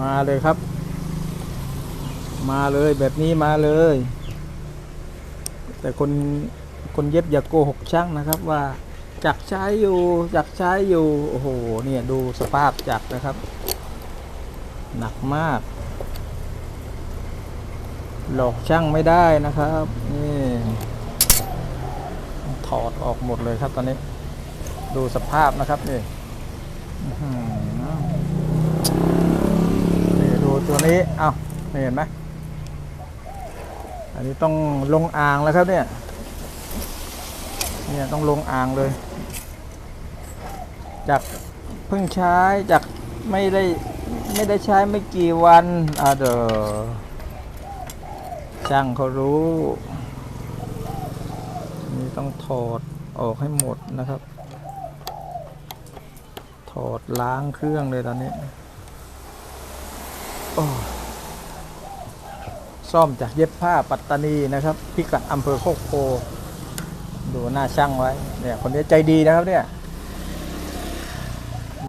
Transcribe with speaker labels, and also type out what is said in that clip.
Speaker 1: มาเลยครับ มาเลยแบบนี้มาเลย แต่คนคนเย็บอย่าโกหกช่างนะครับว่าจักใช้อยู่จักใช้อยู่โอ้โหเนี่ยดูสภาพจักนะครับ หนักมาก หลอกช่างไม่ได้นะครับนี่ถอดออกหมดเลยครับตอนนี้ ดูสภาพนะครับนี่อื้อหือ นี้เอ้าเห็นไหมอันนี้ต้องลงอ่างแล้วครับเนี่ยเนี่ยต้องลงอ่างเลย จากเพิ่งใช้จากไม่ได้ไม่ได้ใช้ไม่กี่วันอ่าเดอช่างเขารู้นี่ต้องถอดออกให้หมดนะครับ ถอดล้างเครื่องเลยตอนนี้ ซ่อมจากเย็บผ้าปัตตานีนะครับ พิกัดอำเภอโคกโพดูหน้าช่างไว้เนี่ยคนนี้ใจดีนะครับเนี่ย